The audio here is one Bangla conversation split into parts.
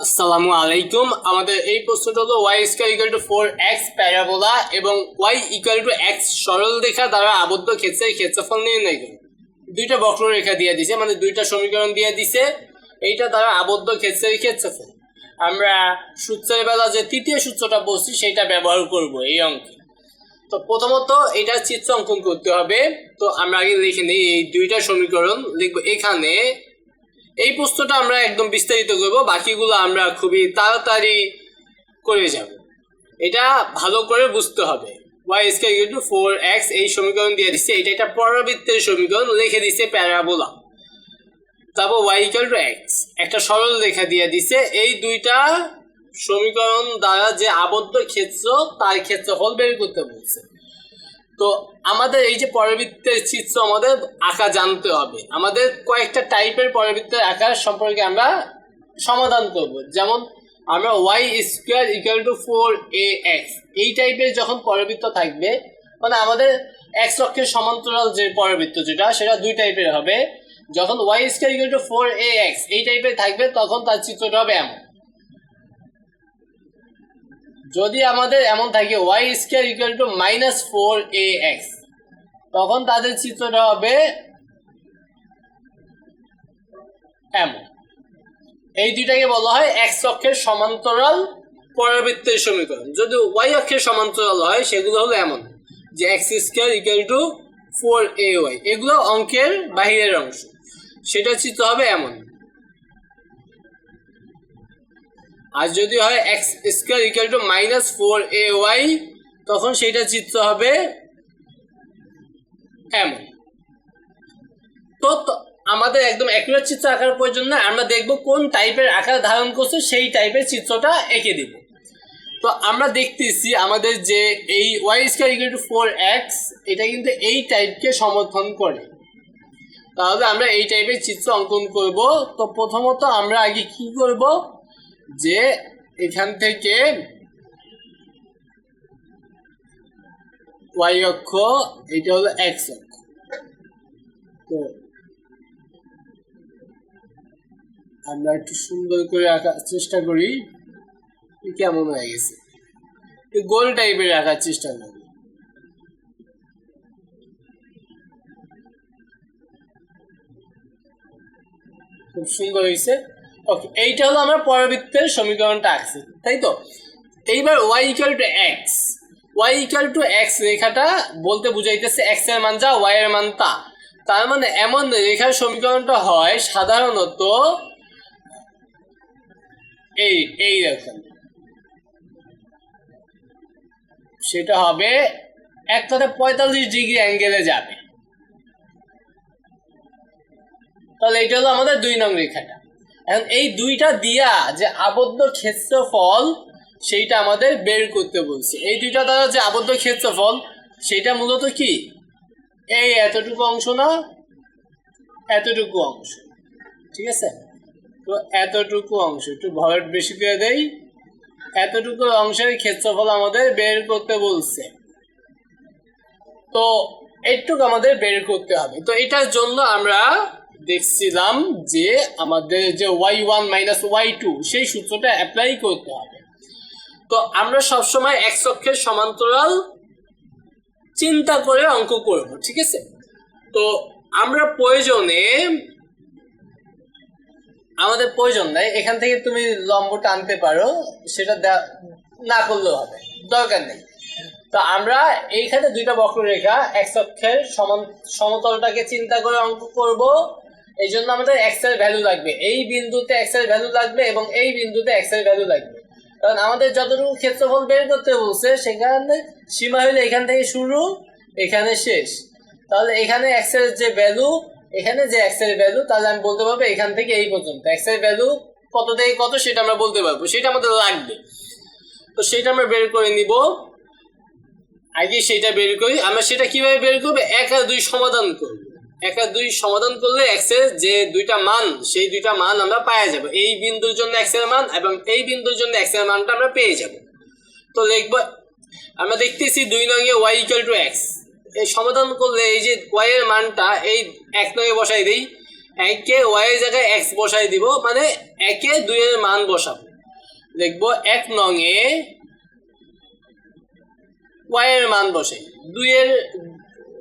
আসসালামু আলাইকুম আমাদের এই প্রশ্নটা হলো Y square equal to four X parabola এবং ওয়াই ইকুয়াল টু এক্স সরল রেখা দ্বারা আবদ্ধ ক্ষেত্রের ক্ষেত্রফল নির্ণয় করুন দুইটা বক্ররেখা দিয়ে দিছে মানে দুইটা সমীকরণ দিয়ে দিছে। এইটা দ্বারা আবদ্ধ ক্ষেত্রের ক্ষেত্রফল। আমরা সূত্রের বেলা যে তৃতীয় সূত্রটা বলছি সেটা ব্যবহার করব এই অঙ্কে। তো প্রথমত এটা চিত্র অঙ্কন করতে হবে। তো আমরা আগে লিখে নিই, এই দুইটা সমীকরণ লিখব এখানে এই প্রশ্নটা আমরা একদম বিস্তারিত করব, বাকিগুলো আমরা খুবই তাড়াতাড়ি করে যাব। এটা ভালো করে বুঝতে হবে। Y square equal to four X এই সমীকরণ দিয়ে দিচ্ছে, এটা একটা পরাবৃত্তের সমীকরণ, লিখে দিচ্ছে প্যারাবোলা। তারপর ওয়াই ইকুয়াল টু এক্স একটা সরল রেখা দিয়ে দিচ্ছে, এই দুইটা সমীকরণ দ্বারা যে আবদ্ধ ক্ষেত্র, তার ক্ষেত্রফল বের করতে বলছে। তো আমাদের এই যে পরবৃত্তের চিত্র আমাদের আঁকা জানতে হবে। আমাদের কয়েকটা টাইপের পরবৃত্তের আঁকার সম্পর্কে আমরা সমাধান করব। যেমন আমরা Y square equal to four A X এই টাইপের যখন পরবৃত্ত থাকবে মানে আমাদের এক্স অক্ষের সমান্তরাল যে পরবৃত্ত যেটা, সেটা দুই টাইপের হবে। যখন Y square equal to four A X এই টাইপের থাকবে, তখন তার চিত্রটা হবে এমন। যদি আমাদের এমন থাকে Y square equal to minus four A X তখন তাদের চিত্রটা হবে এমন। এই দুইটাকে বলা হয় এক্স অক্ষের সমান্তরাল পরাবৃত্তের সমীকরণ। যদি ওয়াই অক্ষের সমান্তরাল হয়, সেগুলো হলো এমন যে X square equal to four A Y এগুলো অঙ্কের বাহিরের অংশ। সেটা চিত্র হবে এমন। আর যদি হয় X square equal to minus four A Y তখন সেইটা চিত্র হবে এমন তো তো, আমাদের একদম অ্যাকুরেট চিত্র আঁকার প্রয়োজন না আমরা দেখব কোন টাইপের আকার ধারণ করছে, সেই টাইপের চিত্রটা এঁকে দিব। তো আমরা দেখতেছি আমাদের যে এই Y square equal to four X এটা কিন্তু এই টাইপকে সমর্থন করে। তাহলে আমরা এই টাইপের চিত্র অঙ্কন করব। তো প্রথমত আমরা আগে কি করব? যে এখান থেকে ওয়াই অক্ষ, এটা হলো এক্স অক্ষ। তো আমরা একটু সুন্দর করে আঁকার চেষ্টা করি কেমন হয়ে গেছে। গোল টাইপের রাখার চেষ্টা করি। খুব সুন্দর হয়েছে। ওকে এইটা হলো আমরা পরবৃত্তের সমীকরণটা আঁকছি, তাই তো? এইবার Y equal to X Y equal to X রেখাটা বলতে বুঝাইতেছে এক্সের মান যা ওয়াই এর মান তা। তার মানে এমন রেখার সমীকরণটা হয় সাধারণত এই এই রকম। সেটা হবে এক কথা পঁয়তাল্লিশ ডিগ্রি অ্যাঙ্গেলে যাবে। তাহলে এটা হলো আমাদের দুই নং রেখাটা। এখন এই দুইটা দিয়া যে আবদ্ধ ক্ষেত্রফল, সেইটা আমাদের বের করতে বলছে। এই দুইটা দ্বারা যে আবদ্ধ ক্ষেত্রফল সেটা মূলত কি? এই এতটুকু অংশ না, এতটুকু অংশ। ঠিক আছে? তো এতটুকু অংশ, একটু ভরট বেশি করে দেই। এতটুকু অংশের ক্ষেত্রফল আমাদের বের করতে বলছে। তো এইটুকু আমাদের বের করতে হবে। তো এটার জন্য আমরা দেখছিলাম যে আমাদের যে Y one minus Y two, সেই সূত্রটা অ্যাপ্লাই করতে হবে। তো আমরা সবসময় এক অক্ষের সমান্তরাল চিন্তা করে অঙ্ক করব, ঠিক আছে? তো আমরা প্রয়োজনে, আমাদের প্রয়োজন নাই, এখান থেকে তুমি লম্বটা আনতে পারো, সেটা না করলেও হবে, দরকার নেই। তো আমরা এইখানে দুইটা বক্ররেখা এক অক্ষের সমান, সমতলটাকে চিন্তা করে অঙ্ক করব এই জন্য আমাদের এক্সের ভ্যালু লাগবে। এই বিন্দুতে এক্সের ভ্যালু লাগবে এবং এই বিন্দুতে এক্সের ভ্যালু লাগবে। কারণ আমাদের যতটুকু ক্ষেত্রফল বের করতে বলছে, সেখানে সীমা হইলে এখান থেকে শুরু, এখানে শেষ। তাহলে এখানে এক্সের যে ভ্যালু এখানে যে এক্সের ভ্যালু তাহলে আমি বলতে পারব এখান থেকে এই পর্যন্ত। এক্সের ভ্যালু কত থেকে কত সেটা আমরা বলতে পারব। সেটা আমাদের লাগবে। তো সেটা আমরা বের করে নিব। আগে সেটা বের করি। আমরা সেটা কীভাবে বের করব? এক আর দুই সমাধান করব। এক আর দুই সমাধান করলে এক্সের যে দুইটা মান, সেই দুইটা মান আমরা পাওয়া যাব। এই বিন্দুর জন্য এক্সের মান এবং এই বিন্দুর জন্য এক্সের মানটা আমরা পেয়ে যাব। তো লিখব আমরা দেখতেছি দুই নঙ্গে ওয়াই ইকুয়াল টু এক্স এই সমাধান করলে এই যে ওয়াই এর মানটা এই এক নঙ্গে বসাই দিই। একে ওয়াই এর জায়গায় এক্স বসাই দিব মানে একে দুইয়ের মান বসাবো। দেখব, এক নং এ ওয়াই এর মান বসে। দুইয়ের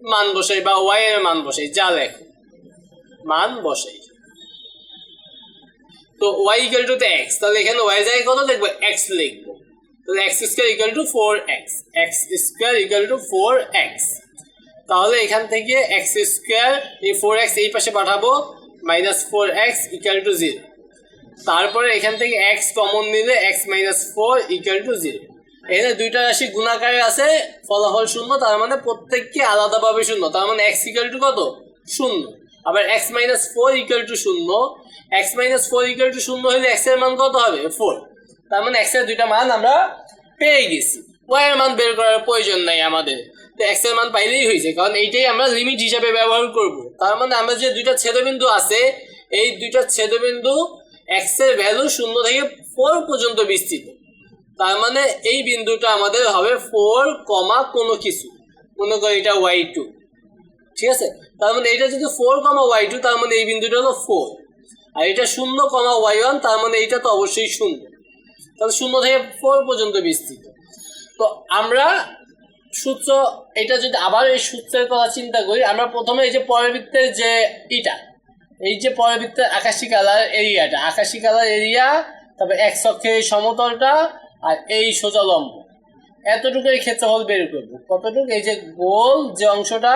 মান বসে বা ওয়াই এর মান বসে, যা লেখো। মান বসে। তো ওয়াই ইকুয়াল টু এক্স তাহলে এখানে ওয়াই জায়গায় কত দেখব এক্স লিখব। তাহলে X square equal to four X X square equal to four X তাহলে এখান থেকে এক্স স্কোয়ার এই ফোর এক্স এই পাশে পাঠাবো minus four X equal to zero তারপরে এখান থেকে এক্স কমন নিলে X minus four equal to zero এখানে দুইটা রাশি গুণাকারে আছে, ফলাফল শূন্য, তার মানে প্রত্যেককে আলাদাভাবে শূন্য। তার মানে এক্স ইকুয়াল টু কত? শূন্য। আবার X minus four equal to শূন্য। X minus four equal to শূন্য হলে এক্সের মান কত হবে? ফোর তার মানে এক্সের দুইটা মান আমরা পেয়ে গেছি। ওয়াই এর মান বের করার প্রয়োজন নাই আমাদের। তো এক্সের মান পাইলেই হয়েছে, কারণ এইটাই আমরা লিমিট হিসাবে ব্যবহার করব। তার মানে আমরা যে দুইটা ছেদবিন্দু আছে, এই দুইটা ছেদবিন্দু এক্সের ভ্যালু শূন্য থেকে ফোর পর্যন্ত বিস্তৃত। তার মানে এই বিন্দুটা আমাদের হবে ফোর কমা কোনো কিছু। মনে করি এটা ওয়াই টু ঠিক আছে? তার মানে এটা যদি ফোর কমা ওয়াই টু তার মানে এই বিন্দুটা হলো ফোর আর এটা শূন্য কমা ওয়াই ওয়ান তার মানে এইটা তো অবশ্যই শূন্য। তাহলে শূন্য থেকে ফোর পর্যন্ত বিস্তৃত। তো আমরা সূত্র, এটা যদি আবার এই সূত্রের কথা চিন্তা করি, আমরা প্রথমে এই যে পরবৃত্তের যে ইটা, এই যে পরবৃত্তের আকাশি কালার এরিয়াটা, আকাশি কালার এরিয়া, তারপর এক অক্ষের সমতলটা আর এই সোজা লম্ব। এতটুকু এই ক্ষেত্রফল বের করব। কতটুকু? এই যে গোল যে অংশটা,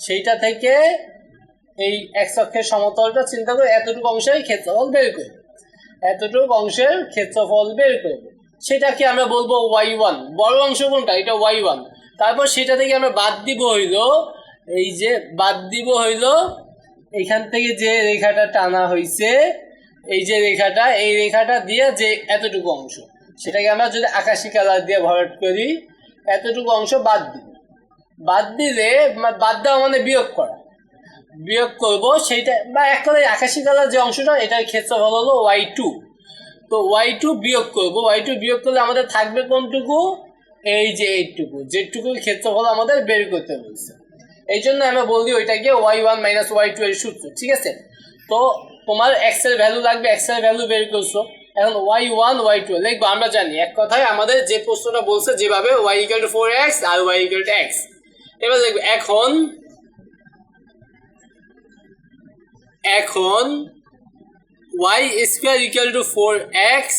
সেইটা থেকে এই এক অক্ষের সমতলটা চিন্তা করে এতটুকু অংশের ক্ষেত্রফল বের করব। এতটুকু অংশের ক্ষেত্রফল বের করব। সেটাকে আমরা বলব ওয়াই ওয়ান বড় অংশ কোনটা? এটা ওয়াই ওয়ান তারপর সেটা থেকে আমরা বাদ দিব হইল এই যে, বাদ দিব হইল এখান থেকে যে রেখাটা টানা হয়েছে এই যে রেখাটা, এই রেখাটা দিয়ে যে এতটুকু অংশ। সেটাকে আমরা যদি আকাশি কালার দিয়ে ভরাট করি, এতটুকু অংশ বাদ দিব বাদ দিলে বাদ দেওয়া মানে বিয়োগ করা। বিয়োগ করব সেইটা, বা এক কথায় আকাশি কালার যে অংশটা, এটার ক্ষেত্রফল হলো ওয়াই টু। তো ওয়াই টু বিয়োগ করব। ওয়াই টু বিয়োগ করলে আমাদের থাকবে কোনটুকু? এই যে এইটুকু। যেটুকু ক্ষেত্রফল আমাদের বের করতে বলছে। এই জন্য আমরা বলি ওইটাকে Y one minus Y two এর সূত্র, ঠিক আছে? তো তোমার এক্সের ভ্যালু লাগবে এক্সের ভ্যালু বের করছ। এখন ওয়াই ওয়ান ওয়াই টু লিখব আমরা জানি। এক কথায় আমাদের যে প্রশ্নটা বলছে, যেভাবে Y equal to four X R Y equal to X এবার লিখব এখন এখন Y square equal to four X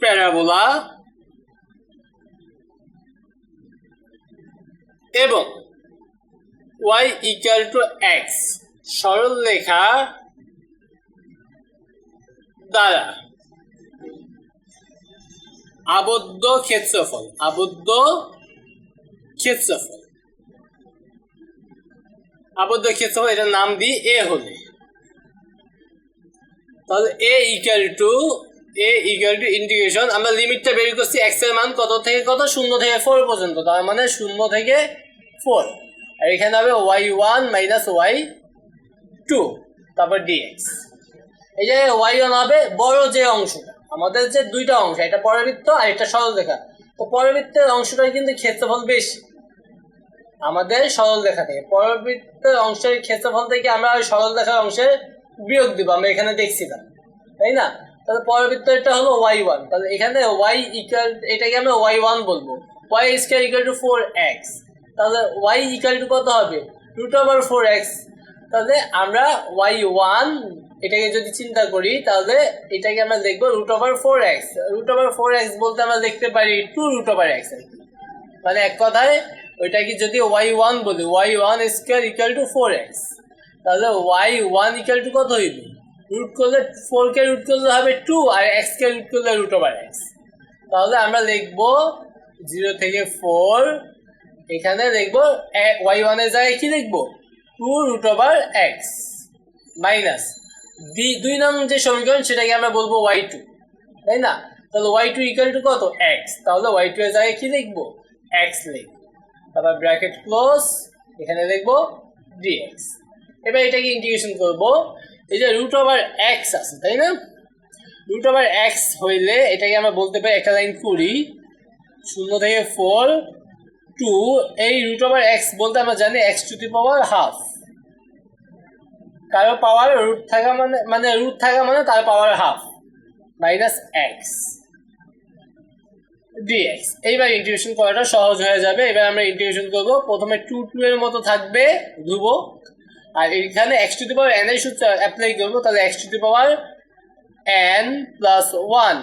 parabola এবং ওয়াই ইকুয়াল টু এক্স সরল রেখা দ্বারা আবদ্ধ ক্ষেত্রফল আবদ্ধ ক্ষেত্রফল। আবদ্ধ ক্ষেত্রফল, এটার নাম দিই এ হলে। তাহলে A equal to A equal to integration আমরা লিমিটটা বের করছি এক্সের মান কত থেকে কত? শূন্য থেকে ফোর পর্যন্ত, তার মানে শূন্য থেকে ফোর আর এখানে হবে Y one minus Y two তারপর ডিএক্স এই যে ওয়াই ওয়ান হবে বড় যে অংশটা, আমাদের যে দুইটা অংশ, এটা পরবৃত্ত আর এটা সরল রেখা। তো পরবৃত্তের অংশটাই কিন্তু ক্ষেত্রফল বেশি। আমাদের সরল রেখা থেকে। পরবৃত্তের অংশের ক্ষেত্রফল থেকে আমরা ওই সরল রেখার অংশের বিয়োগ দিব, আমরা এখানে দেখছিলাম তাই না? তাহলে পরবৃত্তটা হলো ওয়াই ওয়ান তাহলে এখানে ওয়াই ইকুয়াল এটাকে আমরা ওয়াই ওয়ান বলব। Y square equal to four X তাহলে ওয়াই ইকুয়াল টু কত হবে? রুট ওভার ফোর এক্স তাহলে আমরা ওয়াই ওয়ান এটাকে যদি চিন্তা করি, তাহলে এটাকে আমরা দেখব root over four X root over four X বলতে আমরা দেখতে পারি টু রুট ওভার এক্স মানে এক কথায়, ওইটাকে যদি ওয়াই ওয়ান বলি Y one square equal to four X তাহলে ওয়াই ওয়ান ইকুয়াল টু কত হইবে? রুট করলে ফোর কে রুট করলে হবে টু আর এক্স কে রুট করলে রুট ওভার এক্স তাহলে আমরা লিখব জিরো থেকে ফোর এখানে লিখব ওয়াই ওয়ানের জায়গায় কি লিখব? Two root over X minus দুই নং যে সমীকরণ, সেটাকে আমরা বলব ওয়াই টু তাই না? তাহলে ওয়াই টু ইকুয়াল টু কত? এক্স তাহলে ওয়াই টু এর জায়গায় কি লিখব? এক্স লিখব। তারপর ব্র্যাকেট ক্লোজ এখানে লিখব ডিএক্স এবার এটাকে ইন্টিগ্রেশন করব। এই যে রুট ওভার এক্স আছে, তাই না? রুট ওভার এক্স হইলে এটাকে আমরা বলতে পারি একটা লাইন করি শূন্য থেকে ফোর টু এই রুট ওভার এক্স বলতে আমরা জানি X to the power half কারও পাওয়ার রুট থাকা মানে মানে রুট থাকা মানে তার power half minus X D X এইবার ইন্টিগ্রেশন করাটা সহজ হয়ে যাবে। এবার আমরা ইন্টিগ্রেশন করব। প্রথমে টু টু এর মতো থাকবে ধ্রুবক। আর এখানে X to the power N এর সূত্র অ্যাপ্লাই করব। তাহলে X to the power N plus one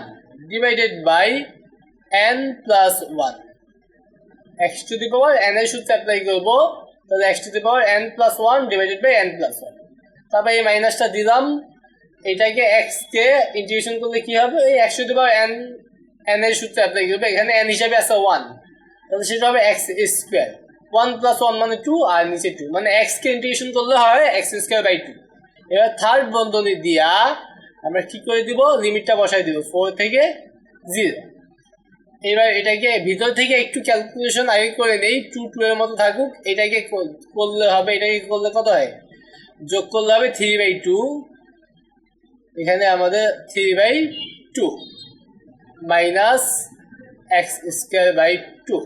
divided by N plus one X to the power N এর সূত্র অ্যাপ্লাই করব। তাহলে X to the power N plus one divided by N plus one তারপর এই মাইনাসটা দিলাম। এটাকে এক্স কে ইন্টিগ্রেশন করলে কি হবে? এই এক্স টু এন এন এর সূত্র অ্যাপ্লাই করবে? এখানে এন হিসাবে আছে ওয়ান তাহলে সেটা হবে X square one plus one মানে টু আর নিচে টু মানে এক্স কে ইন্টিগ্রেশন করলে হয় এক্স স্কোয়ার বাই টু এবার থার্ড বন্ধনী দিয়া আমরা কি করে দিব? লিমিটটা বসাই দিব ফোর থেকে জিরো এবার এটাকে ভিতর থেকে একটু ক্যালকুলেশন আগে করে নেই টু টু এর মতো থাকুক। এটাকে করলে হবে, এটাকে করলে কত হয়? যোগ করলে হবে থ্রি বাই টু এখানে আমাদের three by two minus X square by two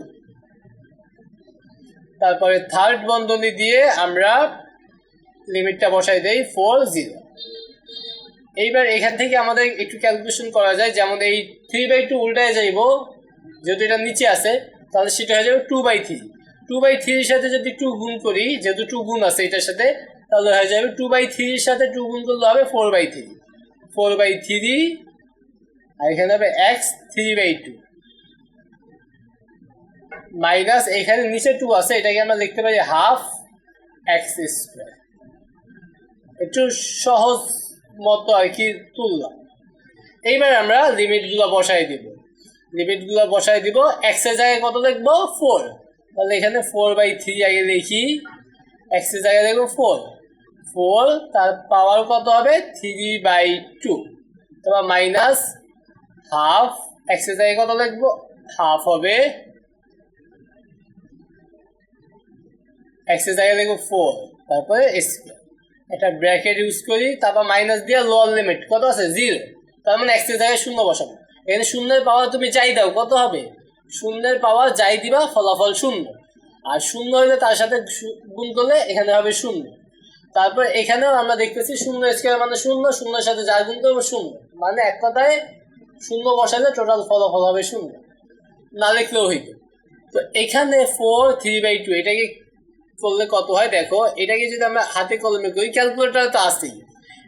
তারপরে থার্ড বন্ধনী দিয়ে আমরা লিমিটটা বসাই দেই ফোর জিরো এইবার এখান থেকে আমাদের একটু ক্যালকুলেশন করা যায়, যেমন এই থ্রি বাই টু উল্টায় যাইব, যেহেতু এটা নিচে আছে, তাহলে সেটা হয়ে যাবে two by three two by থ্রির সাথে যদি টু গুণ করি, যেহেতু টু গুণ আছে, এটার সাথে তাহলে হয়ে যাবে টু বাই থ্রির সাথে টু গুণ করলে হবে four by three four by three আর এখানে হবে X three by two minus এখানে নিচে টু আছে, এটাকে আমরা লিখতে পারি হাফ এক্স স্কোয়ার একটু সহজ মতো আর কি তুললাম। এইবার আমরা লিমিটগুলো বসাই দিব। লিমিটগুলো বসাই দিব এক্সের জায়গায় কত লিখব? ফোর তাহলে এখানে ফোর বাই থ্রি আগে লিখি এক্সের জায়গায় লিখব ফোর ফোর তার পাওয়ার কত হবে? থ্রি বাই টু তারপর মাইনাস হাফ এক্সের জায়গায় কত লিখব? হাফ হবে। এক্সের জায়গায় লিখব ফোর তারপরে স্কোয়ার একটা ব্র্যাকেট ইউজ করি, তারপর মাইনাস দিয়ে লোয়ার লিমিট কত আছে? জিরো তার মানে এক্সের জায়গায় শূন্য বসাবো। এখানে শূন্যের পাওয়ার তুমি যাই দাও, কত হবে? শূন্যের পাওয়ার যাই দিবা, ফলাফল শূন্য। আর শূন্য হলে তার সাথে গুণ করলে এখানে হবে শূন্য। তারপর এখানেও আমরা দেখতেছি শূন্য স্কোয়ার মানে শূন্য, শূন্যের সাথে যা গুণ করব শূন্য। মানে এক কথায় শূন্য বসালে টোটাল ফলাফল হবে শূন্য। না লিখলেও হইতো। তো এখানে ফোর থ্রি বাই টু এটাকে করলে কত হয়? দেখো, এটাকে যদি আমরা হাতে কলমে করি ক্যালকুলেটার তো আসেই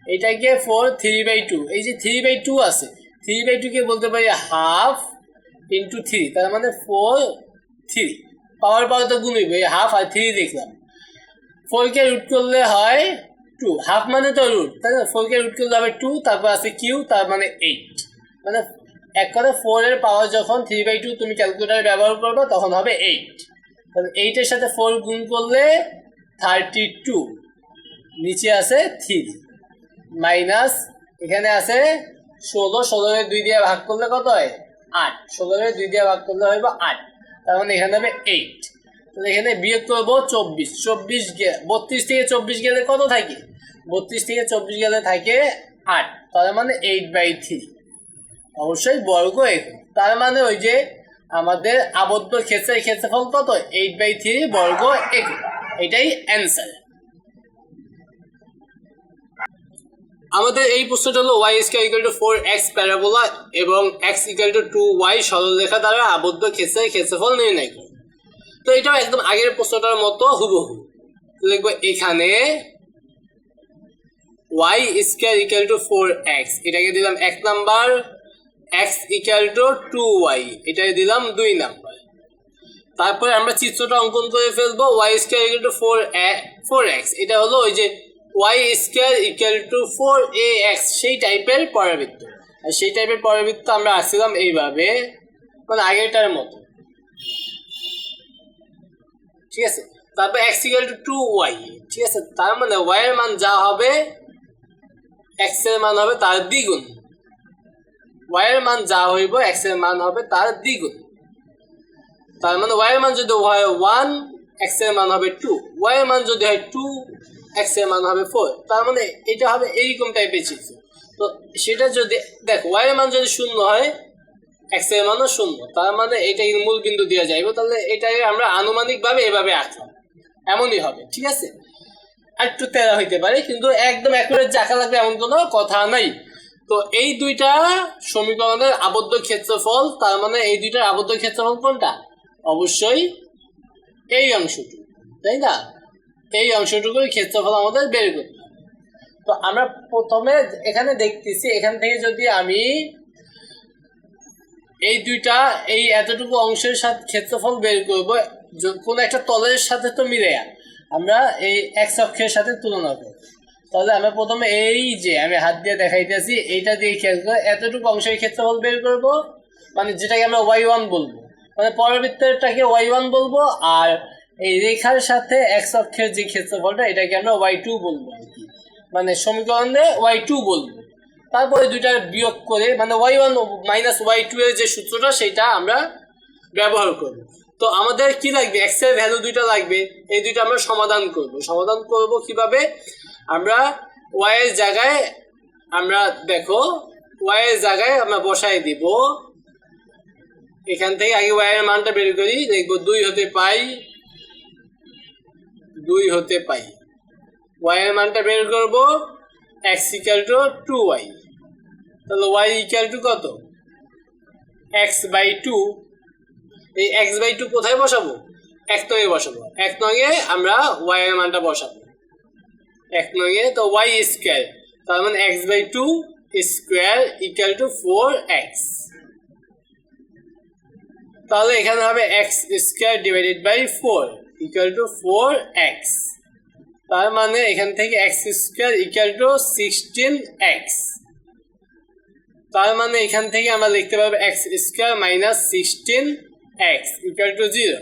এটাকে ফোর থ্রি বাই টু এই যে থ্রি বাই টু আছে থ্রি বাই টুকে বলতে পারি হাফ ইন্টু থ্রি তার মানে ফোর থ্রি পাওয়ার পাওয়ার তো গুণ হইবে হাফ আর থ্রি দেখলাম ফোরকে রুট করলে হয় টু হাফ মানে তো রুট তাই না? ফোরকে রুট করলে হবে টু তারপর আছে কিউ তার মানে এইট মানে এক কথা ফোর এর পাওয়ার যখন থ্রি বাই টু তুমি ক্যালকুলেটার ব্যবহার করবে, তখন হবে এইট তাহলে এইটের সাথে ফোর গুণ করলে থার্টি টু নিচে আছে থ্রি মাইনাস এখানে আছে ষোলো ষোলোরে দুই দিয়ে ভাগ করলে কত হয়? আট. ষোলোরে দুই দিয়ে ভাগ করলে হইব আট। তার মানে এখানে হবে এইট তাহলে এখানে বিয়োগ করব চব্বিশ। চব্বিশ বত্রিশ থেকে চব্বিশ গেলে কত থাকে? বত্রিশ থেকে চব্বিশ গেলে থাকে আট। তার মানে এইট বাই থ্রি অবশ্যই বর্গ এক। তার মানে ওই যে আমাদের আবদ্ধ ক্ষেত্রের ক্ষেত্রফল কত? এইট বাই থ্রি বর্গ একক এটাই অ্যান্সার আমাদের এই প্রশ্নটা হলো Y square equal to four X parabola এবং X equal to two Y সরলরেখা দ্বারা আবদ্ধ ক্ষেত্রের ক্ষেত্রফল নির্ণয় করো। তো এটাও একদম আগের প্রশ্নটার মতো হুবহু। লিখব এখানে Y square equal to four X এটাকে দিলাম এক number X equal to two Y এটাকে দিলাম দুই নাম্বার। তারপরে আমরা চিত্রটা অঙ্কন করে ফেলব Y square equal to four four X এটা হলো ওই যে Y square equal to four A X সেই টাইপের পরাবৃত্ত। আর সেই টাইপের পরাবৃত্ত আমরা আসছিলাম এইভাবে মানে আগেরটার মতো। ঠিক আছে? তারপর X equal to two Y ঠিক আছে? তার মানে ওয়াই এর মান যা হবে এক্সের মান হবে তার দ্বিগুণ। ওয়াই এর মান যা হইব এক্সের মান হবে তার দ্বিগুণ। তার মানে ওয়াই এর মান যদি হয় ওয়ান এক্সের মান হবে টু ওয়াই এর মান যদি হয় টু এক্সের মান হবে ফোর তার মানে এটা হবে এইরকম টাইপের চিত্র। তো সেটা যদি, দেখ ওয়াই এর মান যদি শূন্য হয় এক্সের মানও শূন্য। তার মানে এটা মূল বিন্দু দেওয়া যাইব, তাহলে এটাকে আমরা আনুমানিকভাবে এভাবে আঁকলাম। এমনই হবে, ঠিক আছে? আর একটু তেরা হইতে পারে, কিন্তু একদম অ্যাকুরেট জাকা লাগবে এমন কোনো কথা নাই। তো এই দুইটা সমীকরণের আবদ্ধ ক্ষেত্রফল, তার মানে এই দুইটার আবদ্ধ ক্ষেত্রফল কোনটা? অবশ্যই এই অংশটুকু, তাই না? এই অংশটুকুর ক্ষেত্রফল আমাদের বের করতে তো আমরা প্রথমে এখানে দেখতেছি, এখান থেকে যদি আমি এই দুইটা, এই এতটুকু অংশের সাথে ক্ষেত্রফল বের করব কোনো একটা তলের সাথে তো মিলে আমরা এই এক্স অক্ষের সাথে তুলনা করব। তাহলে আমরা প্রথমে এই যে আমি হাত দিয়ে দেখাইতেছি, এইটা দিয়ে খেয়াল করে এতটুকু অংশের ক্ষেত্রফল বের করব মানে যেটাকে আমরা ওয়াই ওয়ান বলব। মানে পরবৃত্তটাকে ওয়াই ওয়ান বলব, আর এই রেখার সাথে এক্স অক্ষের যে ক্ষেত্রফলটা, এটাকে আমরা ওয়াই টু বলব আর কি। মানে সমীকরণে ওয়াই টু বলব। তারপরে দুইটা বিয়োগ করে মানে Y one minus Y two এর যে সূত্রটা সেটা আমরা ব্যবহার করব। তো আমাদের কি লাগবে? এক্সের ভ্যালু দুইটা লাগবে, এই দুইটা আমরা সমাধান করব। সমাধান করব কীভাবে? আমরা ওয়াই এর জায়গায় আমরা দেখো ওয়াই এর জায়গায় আমরা বসাই দিব। এখান থেকে আগে ওয়াই এর মানটা বের করি, দেখব দুই হতে পাই, দুই হতে পাই। ওয়াই এর মানটা বের করব X equal to two Y তাহলে ওয়াই ইকাল টু কত? এক্স বাই টু এই এক্স বাই টু কোথায় বসাবো? এক নঙে বসাবো। এক নঙে আমরা ওয়াই এর মানটা বসাবো। এক নঙে তো ওয়াই স্কোয়ার তার মানে X by two square equal to four X তাহলে এখানে হবে X square divided by four equal to four X তার মানে এখান থেকে X square equal to sixteen X তার মানে এখান থেকে আমরা লিখতে পারব X square minus sixteen X equal to zero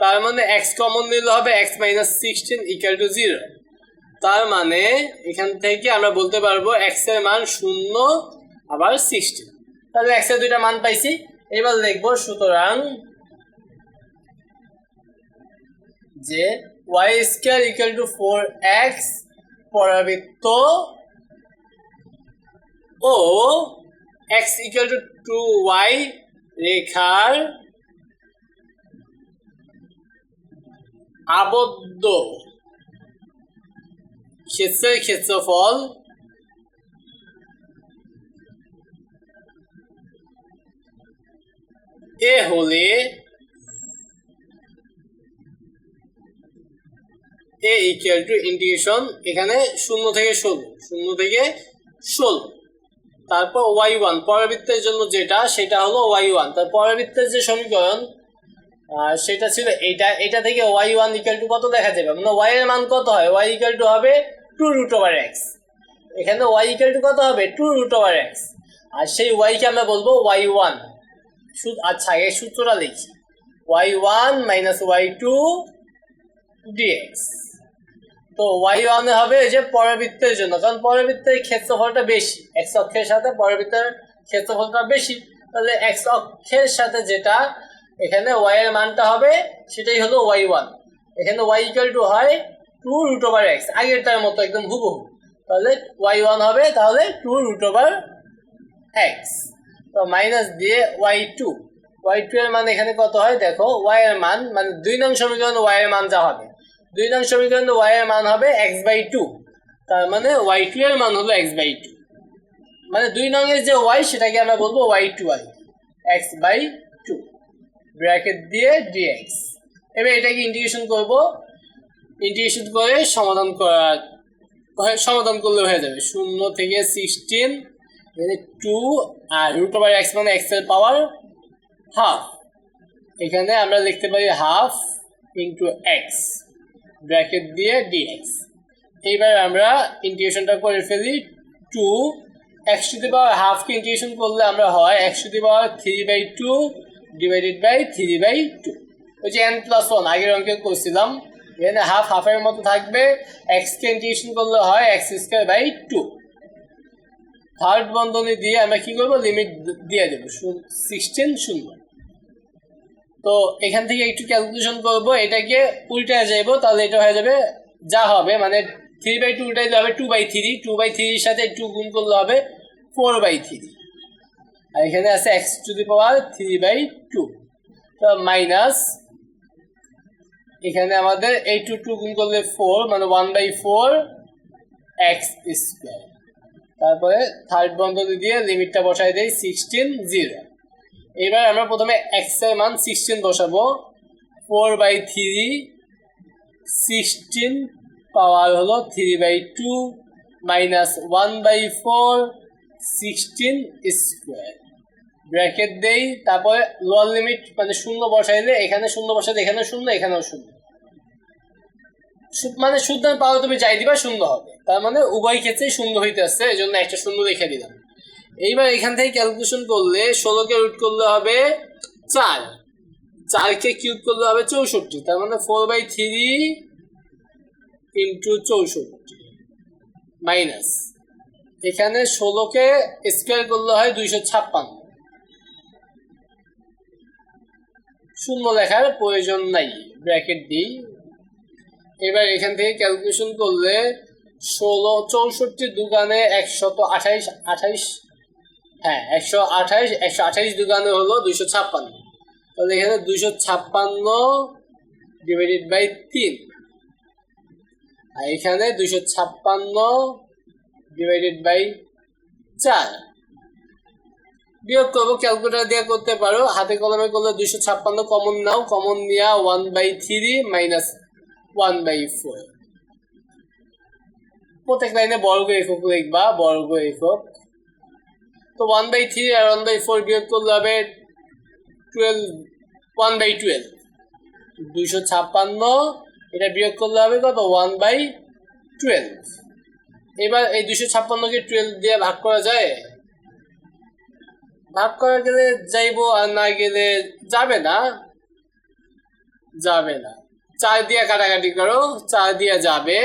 তার মানে এক্স কমন নিলে হবে X minus sixteen equal to zero তার মানে এখান থেকে আমরা বলতে পারব এক্সের মান শূন্য আবার সিক্সটিন তাহলে এক্সের দুইটা মান পাইছি। এবার লিখব সুতরাং যে Y square equal to four X পরাবৃত্ত O X equal to two Y রেখার আবদ্ধ ক্ষেত্রের ক্ষেত্রফল এ হলে এ ইকুয়াল টু ইন্টিগ্রেশন এখানে শূন্য থেকে ষোলো, শূন্য থেকে ষোলো। তারপর ওয়াই ওয়ান, পরাবৃত্তের জন্য যেটা, সেটা হলো ওয়াই ওয়ান। তার পরাবৃত্তের যে সমীকরণ সেটা ছিল এটা এটা থেকে ওয়াই ওয়ান ইকুয়াল টু কত দেখা যাবে? মানে ওয়াই এর মান কত হয়? ওয়াই ইকুয়াল টু হবে টু রুট ওভার এক্স। এখানে ওয়াই ইকুয়াল টু কত হবে? Two root over x. আর সেই ওয়াইকে আমরা বলব ওয়াই ওয়ান। আচ্ছা এই সূত্রটা লিখি। Y one minus y two dx তো ওয়াই ওয়ানে হবে যে পরবৃত্তের জন্য? কারণ পরবৃত্তের ক্ষেত্রফলটা বেশি। এক্স অক্ষের সাথে পরবৃত্তের ক্ষেত্রফলটা বেশি। তাহলে এক্স অক্ষের সাথে যেটা, এখানে ওয়াই এর মানটা হবে, সেটাই হলো ওয়াই ওয়ান এখানে ওয়াই ইকুয়াল টু হয় টু রুট ওভার এক্স আগেরটার মতো একদম হুবহু। তাহলে ওয়াই ওয়ান হবে, তাহলে টু রুট ওভার এক্স তো মাইনাস দিয়ে ওয়াই টু ওয়াই টু এর মান এখানে কত হয়? দেখো ওয়াই এর মান মানে দুই নং সমীকরণ ওয়াই এর মান যা হবে। দুই নং সমীকরণ ওয়াই এর মান হবে এক্স বাই টু তার মানে ওয়াই টু এর মান হলো এক্স বাই টু মানে দুই নং এর যে ওয়াই সেটাকে আমরা বলব y two I x by two bracket দিয়ে ডিএক্স এবার এটাকে ইন্টিগ্রেশন করব। ইন্টিগ্রেশন করে সমাধান করা সমাধান করলে হয়ে যাবে। শূন্য থেকে সিক্সটিন টু আর রুট ওভার এক্স মানে এক্সের পাওয়ার হাফ এখানে আমরা লিখতে পারি হাফ ইন্টু এক্স ব্র্যাকেট দিয়ে ডিএক্স এইবার আমরা ইন্টিগ্রেশনটা করে ফেলি two x to the power হাফকে integration করলে আমরা হয় x to the power three by two divided by three by two ওই যে এন প্লাস ওয়ান আগের অঙ্কে করছিলাম। এখানে হাফ হাফের মতো থাকবে এক্সকে ইন্টিগ্রেশন করলে হয় x square by two third বন্ধনী দিয়ে আমরা কি করব? লিমিট দিয়ে দেবো। সিক্সটিন শূন্য। তো এখান থেকে একটু ক্যালকুলেশন করব এটাকে উল্টে যাব তাহলে এটা হয়ে যাবে যা হবে মানে থ্রি বাই টু উল্টে হবে two by three two by থ্রির সাথে টু গুণ করলে হবে ফোর বাই থ্রি আর এখানে আছে x to the power three by two তো মাইনাস এখানে আমাদের এই টু টু গুণ করলে ফোর মানে one by four x square তারপরে থার্ড বন্ধনী দিয়ে লিমিটটা বসাই দেয় সিক্সটিন জিরো এবার আমরা প্রথমে এক্সের মান সিক্সটিন বসাবো। Four by three sixteen power হলো three by two minus one by four sixteen square bracket দেই, তারপরে লোয়ার লিমিট মানে শূন্য বসাইলে এখানে শূন্য বসাইলে এখানে শূন্য, এখানেও শূন্য। মানে শুদ্ধ পাওয়া তুমি যাই দিবা, শূন্য হবে। তার মানে উভয় ক্ষেত্রেই শূন্য হইতে আসছে এই জন্য একটা শূন্য রেখে দিলাম। এইবার এখান থেকে ক্যালকুলেশন করলে ষোলোকে রুট করলে হবে চার। চারকে কিউব করলে হবে চৌষট্টি, তার মানে ফোর বাই থ্রি ইন্টু চৌষট্টি মাইনাস এখানে ষোলোকে স্কোয়ার করলে হয় দুইশো ছাপ্পান্ন। শূন্য লেখার প্রয়োজন নাই ব্র্যাকেট দিই। এবার এখান থেকে ক্যালকুলেশন করলে ষোলো চৌষট্টি দোকানে একশত আঠাইশ আঠাইশ হ্যাঁ একশো আঠাইশ একশো আঠাইশ দোকানে হলো দুইশো ছাপ্পান্ন। তাহলে এখানে দুইশো ছাপ্পান্ন ডিভাইডেড বাই তিন। আর এখানে দুইশো ছাপ্পান্ন ডিভাইডেড বাই চার। বিয়োগ করব ক্যালকুলেটার দিয়ে করতে পারো, হাতে কলমে করলে দুইশো ছাপ্পান্ন কমন নাও কমন নিয়া one by three minus one by four প্রত্যেক লাইনে বর্গ একক লিখবা, বর্গ একক। তো ওয়ান বাই থ্রি আর ওয়ান বাই ফোর বিয়োগ করলে হবে টুয়েলভ ওয়ান বাই টুয়েলভ দুইশো ছাপ্পান্ন, এটা বিয়োগ করলে হবে কত? ওয়ান বাই টুয়েলভ এবার এই দুইশো ছাপ্পান্নকে টুয়েলভ দিয়ে ভাগ করা যায়? ভাগ করা গেলে যাইবো আর না গেলে যাবে না। যাবে না। চার দিয়ে কাটাকাটি করো, চার দিয়ে যাবে।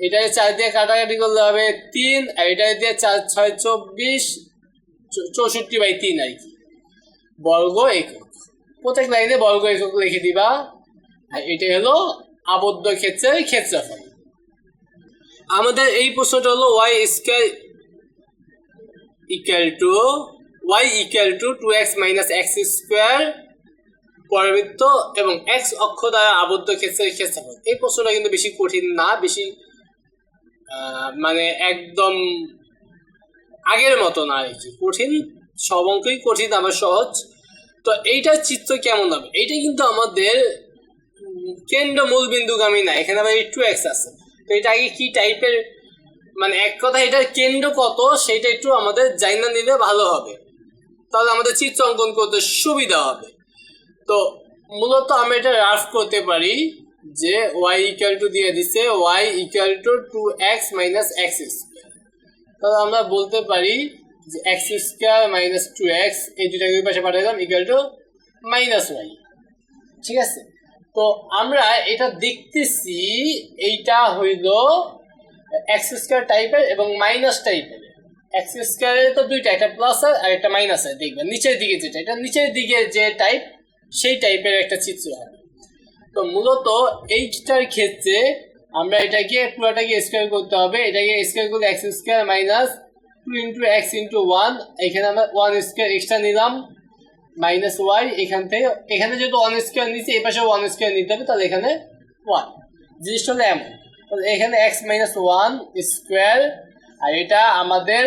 এটাই চার দিয়ে কাটাকাটি করলে হবে তিন, আর এটাই দিয়ে চার, ছয়, চব্বিশ চৌষট্টি বাই তিন আর কি। বর্গ একক। প্রত্যেক লাইনে বর্গ একক লিখে দিবা। আর এটাই হলো আবদ্ধ ক্ষেত্রের ক্ষেত্রফল। আমাদের এই প্রশ্নটা হলো y square equal to y equal to two x minus x square পরবৃত্ত এবং এক্স অক্ষ দ্বারা আবদ্ধ ক্ষেত্রের ক্ষেত্রফল। এই প্রশ্নটা কিন্তু বেশি কঠিন না, বেশি মানে একদম আগের মতো না আর কি কঠিন সব অঙ্কই কঠিন, আবার সহজ। তো এইটার চিত্র কেমন হবে? এইটা কিন্তু আমাদের কেন্দ্র মূল বিন্দুগামী না, এখানে আবার একটু এক্স আছে। তো এটা আগে কি টাইপের মানে এক কথা এটার কেন্দ্র কত? সেটা একটু আমাদের জাইনা নিলে ভালো হবে। তাহলে আমাদের চিত্র অঙ্কন করতে সুবিধা হবে। তো মূলত আমরা এটা রাফ করতে পারি যে ওয়াই ইকুয়াল টু দিয়ে দিছে y equal to two x minus x square তাহলে আমরা বলতে পারি যে x square minus two x এই দুটাকে পাশে পাঠালাম ইকুয়াল টু মাইনাস ওয়াই ঠিক আছে? তো আমরা এটা দেখতেছি, এইটা হইল এক্স স্কোয়ার টাইপের এবং মাইনাস টাইপের এক্স স্কোয়ারের তো দুইটা, একটা প্লাস আর একটা মাইনাস আছে দেখবেন। নিচের দিকে যেটা, এটা নিচের দিকে যে টাইপ সেই টাইপের একটা চিত্র হবে। তো মূলত এইটার ক্ষেত্রে আমরা এটাকে পুরোটাকে স্কোয়ার করতে হবে। এটাকে স্কোয়ার করলে x square minus two into x into one এখানে আমরা ওয়ান স্কোয়ার এক্সট্রা নিলাম মাইনাস ওয়াই এখান থেকে এখানে যেহেতু ওয়ান স্কোয়ার নিচ্ছে এই পাশে ওয়ান স্কোয়ার নিতে হবে, তাহলে এখানে ওয়ান জিনিসটা হলো এমন। তাহলে এখানে এক্স মাইনাস ওয়ান স্কোয়ার আর এটা আমাদের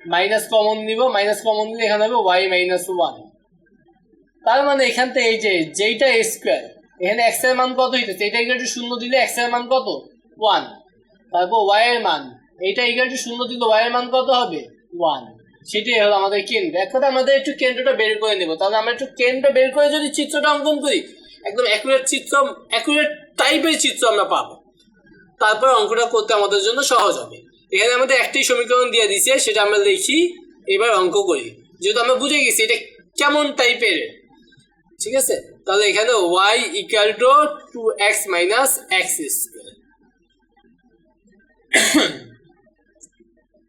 মাইনাস কমন নিব। মাইনাস কমন নিলে এখানে হবে ওয়াই মাইনাস ওয়ান তার মানে এখান থেকে এই যে, যেইটা স্কোয়ার এখানে এক্সের মান কত হইতেছে? এটা ইকুয়াল টু শূন্য দিলে এক্সের মান কত? ওয়ান তারপর ওয়াই এর মান। এইটা ইকুয়াল টু শূন্য দিলে ওয়াই এর মান কত হবে? ওয়ান সেটাই হলো আমাদের কেন্দ্র। এক কথা আমাদের একটু কেন্দ্রটা বের করে নেব। তাহলে আমরা একটু কেন্দ্র বের করে যদি চিত্রটা অঙ্কন করি, একদম অ্যাকুরেট চিত্র অ্যাকুরেট টাইপের চিত্র আমরা পাবো। তারপর অঙ্কটা করতে আমাদের জন্য সহজ হবে। এখানে আমাদের একটাই সমীকরণ দিয়ে দিছে সেটা আমরা লিখি, এবার অঙ্ক করি। যেহেতু আমরা বুঝে গেছি এটা কেমন টাইপের ঠিক আছে? তাহলে এখানে y equal to two x minus x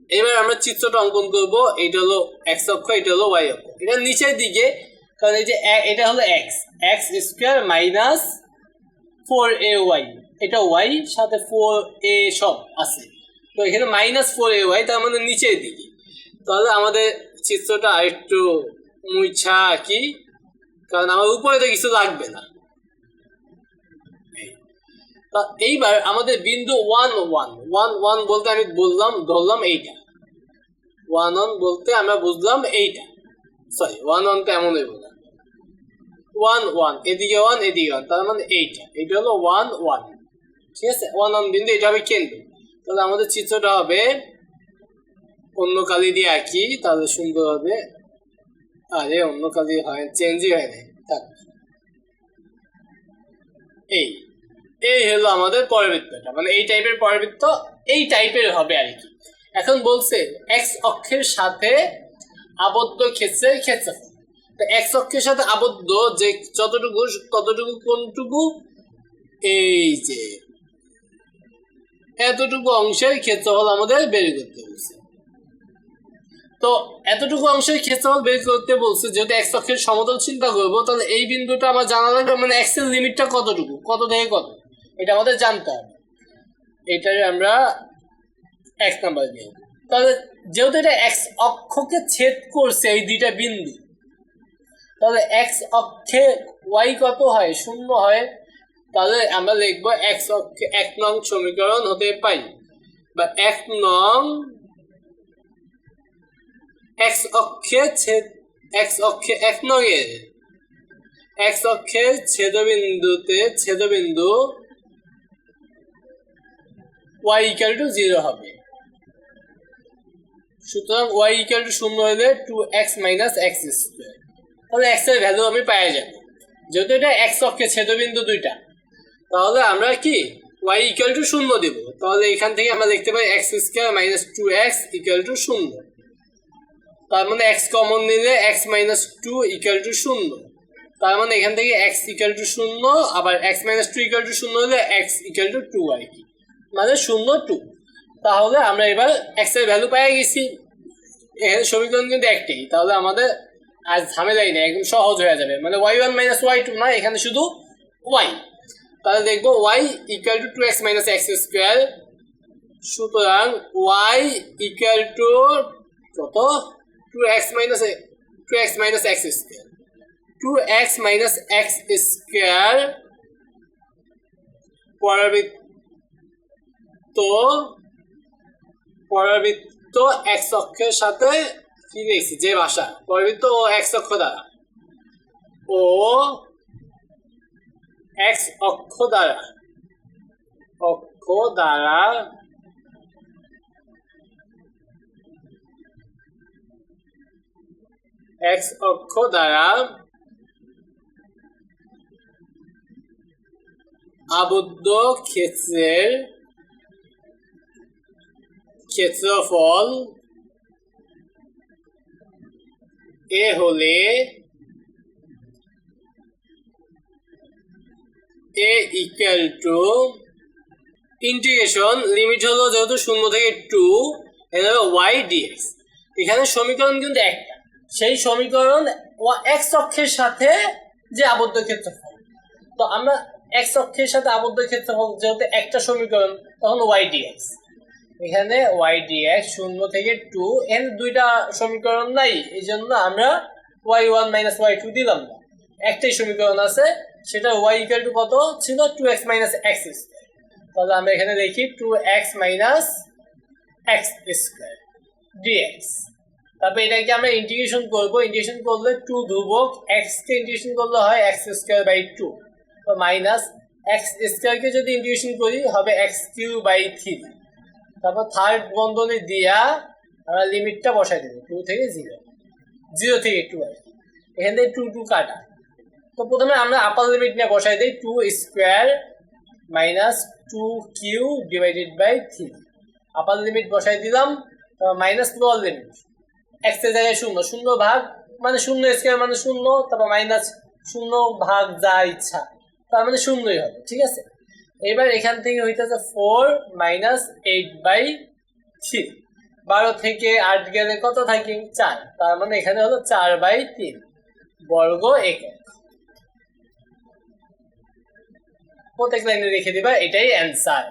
এবার আমরা চিত্রটা অঙ্কন করব। এটা হলো এক্স অক্ষ, এটা হলো ওয়াই অক্ষ। এটা নিচের দিকে, কারণ এই যে এটা হলো x x square minus four a y এটা ওয়াই সাথে ফোর এ সব আছে। তো এখানে মাইনাস ফোর এ ওয়াই তার মানে নিচের দিকে। তাহলে আমাদের চিত্রটা আরেকটু মুছা কি? কারণ আমার উপরে তো কিছু লাগবে না। এইবার আমাদের বিন্দু ওয়ান ওয়ান ওয়ান ওয়ান বলতে আমি বললাম, ধরলাম এইটা। ওয়ান ওয়ান বলতে আমরা বুঝলাম এইটা। সরি ওয়ান ওয়ান তো এমন হইব না। ওয়ান ওয়ান এদিকে ওয়ান এদিকে ওয়ান তার মানে এইটা। এটা হলো ওয়ান ওয়ান ঠিক আছে? ওয়ান ওয়ান বিন্দু, এটা হবে কেন্দ্র। তাহলে আমাদের চিত্রটা হবে অন্য কালি দিয়ে আঁকি, তাহলে সুন্দর হবে আরে অন্য কালি হয় চেঞ্জই হয় নাই এই এই হলো আমাদের পরবৃত্তটা মানে এই টাইপের পরবৃত্ত এই টাইপের হবে আর কি এখন বলছে এক্স অক্ষের সাথে আবদ্ধ ক্ষেত্রের ক্ষেত্রফল। তো এক্স অক্ষের সাথে আবদ্ধ যে যতটুকু, ততটুকু কোনটুকু? এই যে, এতটুকু অংশের ক্ষেত্রফল আমাদের বের করতে বলছে। তো এতটুকু অংশের ক্ষেত্রফল বের করতে বলছে, যেহেতু এক্স অক্ষের সমতল চিন্তা করব, তাহলে এই বিন্দুটা আমার জানা লাগবে মানে এক্সের লিমিটটা কতটুকু? কত থেকে কত? এটা আমাদের জানতে হবে। এটাই আমরা এক নাম্বার দিয়ে তাহলে যেহেতু এটা এক্স অক্ষকে ছেদ করছে এই দুইটা বিন্দু, তাহলে এক্স অক্ষে ওয়াই কত হয়? শূন্য হয়। তাহলে আমরা লিখব এক্স অক্ষে এক নং সমীকরণ হতে পাই বা এক নং এক্স অক্ষে ছেদ এক্স অক্ষে এক নং এর এক্স অক্ষের ছেদবিন্দুতে ছেদবিন্দু ওয়াই ইকাল টু জিরো হবে। সুতরাং ওয়াই ইকাল টু শূন্য হলে two x minus x square তাহলে এক্সের ভ্যালু আমি পাই যাব। যেহেতু এটা এক্স অক্ষে ছেদবিন্দু দুইটা, তাহলে আমরা কি? ওয়াই ইকাল টু শূন্য দেব। তাহলে এখান থেকে আমরা দেখতে পাই x square minus two x equal to শূন্য। তার মানে এক্স কমন নিলে x minus two equal to শূন্য। তার মানে এখান থেকে এক্স ইকাল টু শূন্য, আবার x minus two equal to শূন্য হলে এক্স ইকাল টু টু আর কি। মানে শূন্য টু তাহলে আমরা এবার এক্সের ভ্যালু পেয়ে গেছি। এখানে সমীকরণ কিন্তু একটাই তাহলে আমাদের আর ঝামেলাই নেই, একদম সহজ হয়ে যাবে। মানে y one minus y two না এখানে শুধু ওয়াই তাহলে দেখব y equal to two x minus x square সুতরাং ওয়াই ইকুয়াল টু কত? Two x minus two x minus x square two x minus x square পরবৃত্ত পরবৃত্ত এক্স অক্ষের সাথে কি লিখছি যে ভাষা। পরবৃত্ত ও এক্স অক্ষ দ্বারা। ও এক্স অক্ষ দ্বারা অক্ষ দ্বারা এক্স অক্ষ দ্বারা আবদ্ধ ক্ষেত্রের ক্ষেত্রফল এ হলে A equal to integration limit হলো যেহেতু শূন্য থেকে টু এখানে ওয়াই ডিএক্স এখানে সমীকরণ কিন্তু একটা। সেই সমীকরণ এক্স অক্ষের সাথে যে আবদ্ধ ক্ষেত্রফল। তো আমরা এক্স অক্ষের সাথে আবদ্ধ ক্ষেত্রফল যেহেতু একটা সমীকরণ, তখন ওয়াই ডিএক্স এখানে ওয়াই ডিএক্স শূন্য থেকে টু এখানে দুইটা সমীকরণ নাই এই জন্য আমরা y one minus y two দিলাম না। একটাই সমীকরণ আছে, সেটা ওয়াই ইকুয়াল টু কত? ছিল two x minus x square তাহলে আমরা এখানে দেখি two x minus x square dx তারপর এটাকে আমরা ইন্টিগ্রেশন করব। ইন্টিগ্রেশন করলে টু ধ্রুবক এক্স কে ইন্টিগ্রেশন করলে হয় x square by two minus x স্কোয়ারকে যদি ইন্টিগ্রেশন করি হবে এক্স কিউ বাই থ্রি তারপর থার্ড বন্ধনী দিয়া আমরা লিমিটটা বসাই দেবো টু থেকে জিরো জিরো থেকে টু আর। এখান থেকে টু টু কাটা। তো প্রথমে আমরা আপার লিমিট নিয়ে বসাই দিই two square minus two cube divided by three upper limit বসাই দিলাম মাইনাস লোয়ার লিমিট এক্সের জায়গায় শূন্য। শূন্য ভাগ মানে শূন্য স্কোয়ার মানে শূন্য, তারপর মাইনাস শূন্য ভাগ যা ইচ্ছা। তার মানে শূন্যই হবে, ঠিক আছে? এবার এখান থেকে হইতেছে four minus eight by three বারো থেকে আট গেলে কত থাকে? চার। তার মানে এখানে হলো চার বাই তিন। বর্গ একক। প্রত্যেক লাইনে রেখে দিবা, এটাই অ্যান্সার